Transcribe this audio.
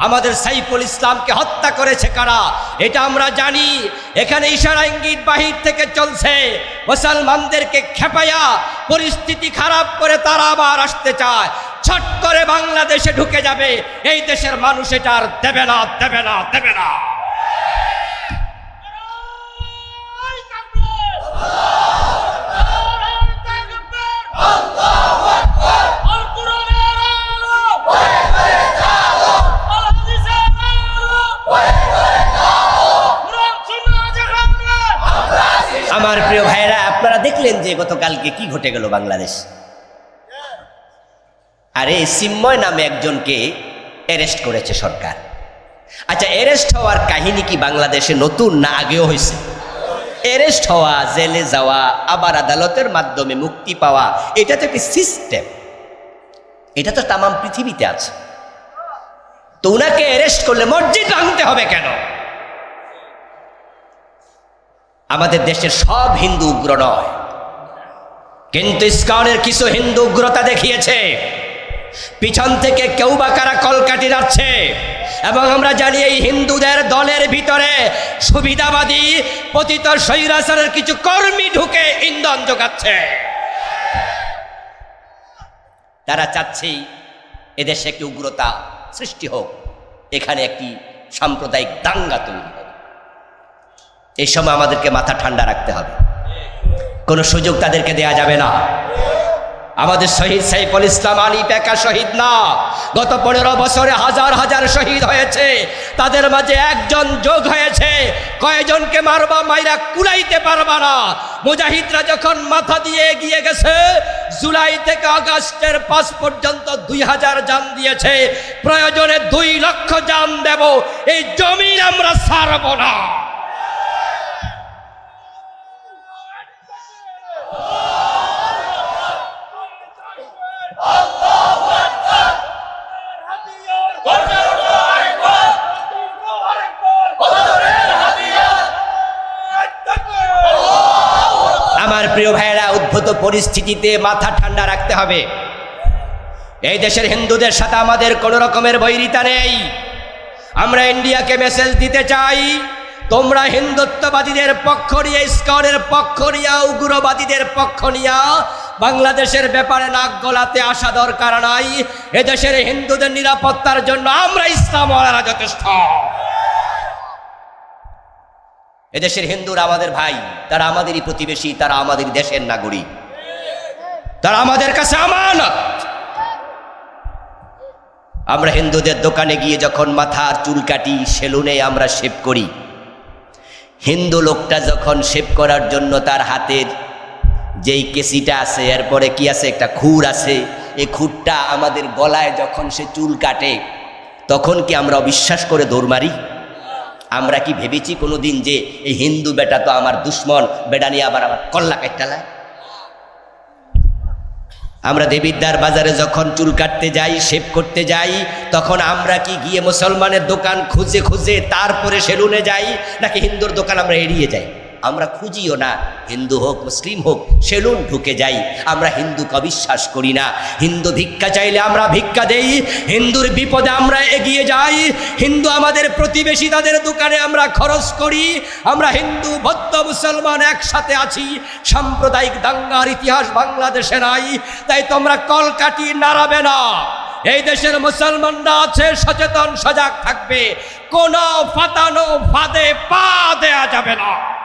আমাদের সাইফুল ইসলামকে হত্যা করেছে কারা? এটা আমরা জানি। এখানে ইশারা ইঙ্গিত বাহির থেকে চলছে। মুসলমানদেরকে খেপাইয়া পরিস্থিতি খারাপ করে তারা আবার আসতে চায়। ছট করে বাংলাদেশে ঢুকে যাবে। এই দেশের মানুষ এটা আর দেবে না দেবে না দেবে না। আমার প্রিয় ভাইয়েরা, আপনারা দেখলেন যে গতকালকে কি ঘটে গেল বাংলাদেশ? আরে, সিম্ময় নামে একজনকে অ্যারেস্ট করেছে সরকার। আচ্ছা অ্যারেস্ট হওয়ার কাহিনী কি বাংলাদেশে নতুন না আগেও হয়েছে? অ্যারেস্ট হওয়া, জেলে যাওয়া, আবার আদালতের মাধ্যমে মুক্তি পাওয়া, এটা তো একটি সিস্টেম এটা তো তামাম পৃথিবীতে আছে। তো ওনাকে অ্যারেস্ট করলে মসজিদ ভাঙতে হবে কেন? আমাদের দেশের সব হিন্দু উগ্র নয়। কিন্তু ইস্কনের কিছু হিন্দু উগ্রতা দেখিয়েছে। পিছন থেকে কেউ বা কারা কলকাটি যাচ্ছে এবং আমরা জানি এই হিন্দুদের দলের ভিতরে সুবিধাবাদী পতিত স্বৈরাচারের কিছু কর্মী ঢুকে ইন্ধন যোগাচ্ছে। তারা চাচ্ছেই এদেশে একটি উগ্রতা সৃষ্টি হোক। এখানে একটি সাম্প্রদায়িক দাঙ্গা তৈরি এই সময় আমাদেরকে মাথা ঠান্ডা রাখতে হবে। কোনো সুযোগ তাদেরকে দেয়া যাবে না। আমাদের শহীদ সাইফুল ইসলাম আলী পেকা শহীদ না। গত পনেরো বছরে হাজার হাজার শহীদ হয়েছে। তাদের মাঝে একজন যোগ হয়েছে। কয়জনকে মারবা, মাইরা কুলাইতে পারবা না। মুজাহিদরা যখন মাথা দিয়ে এগিয়ে গেছে, জুলাই থেকে আগস্টের পাঁচ পর্যন্ত দুই হাজার যান দিয়েছে। প্রয়োজনে দুই লক্ষ যান দেব। এই জমিন আমরা ছাড়ব না। আমার প্রিয় ভাইয়েরা, উদ্ভূত পরিস্থিতিতে মাথা ঠান্ডা রাখতে হবে। এই দেশের হিন্দুদের সাথে আমাদের কোনো রকমের বৈরিতা নেই। আমরা ইন্ডিয়াকে মেসেজ দিতে চাই, তোমরা হিন্দুত্ববাদীদের পক্ষ নিয়ে, ইস্কনের পক্ষ নিয়া, উগ্রবাদীদের পক্ষ নিয়া বাংলাদেশের ব্যাপারে নাক গলাতে আসা দরকার নাই। এদেশের হিন্দুদের নিরাপত্তার জন্য আমরা ইসলাম যথেষ্ট। এদেশের হিন্দুরা আমাদের ভাই, তারা আমাদেরই প্রতিবেশী, তারা আমাদের দেশের নাগরিক। তারা আমাদের কাছে আমানত। আমরা হিন্দুদের দোকানে গিয়ে যখন মাথার চুল কাটি, সেলুনে আমরা শেভ করি। হিন্দু লোকটা যখন শেভ করার জন্য তার হাতের যেই কেসিটা আছে, এরপরে কি আছে? একটা খুর আছে। এই খুরটা আমাদের গলায় যখন সে চুল কাটে, তখন কি আমরা অবিশ্বাস করে দৌড় মারি? আমরা কি ভেবেছি কোনো দিন যে এই হিন্দু বেটা তো আমার দুশ্মন? বেটা নিয়ে আবার আমার কল্লা কাটালায় আমরা দেবিদ্দার বাজারে যখন চুল কাটতে যাই, শেভ করতে যাই, তখন আমরা কি গিয়ে মুসলমানের দোকান খুঁজে খুঁজে তারপরে সেলুনে যাই, নাকি হিন্দুর দোকান আমরা এড়িয়ে যাই? আমরা খুঁজিও না। হিন্দু হোক, মুসলিম হোক, সেলুন ঢুকে যাই। আমরা হিন্দুকে অবিশ্বাস করি না। হিন্দু ভিক্ষা চাইলে আমরা ভিক্ষা দেই। হিন্দুর বিপদে আমরা এগিয়ে যাই। হিন্দু আমাদের প্রতিবেশী, তাদের দোকানে আমরা খরচ করি। আমরা হিন্দু বৌদ্ধ মুসলমান একসাথে আছি। সাম্প্রদায়িক দাঙ্গার ইতিহাস বাংলাদেশে নাই। তাই তোমরা কল কলকাটি নাড়াবে না। এই দেশের মুসলমানরা আছে, সচেতন, সজাগ থাকবে। কোনো ফাতানো ফাঁদে পা দেয়া যাবে না।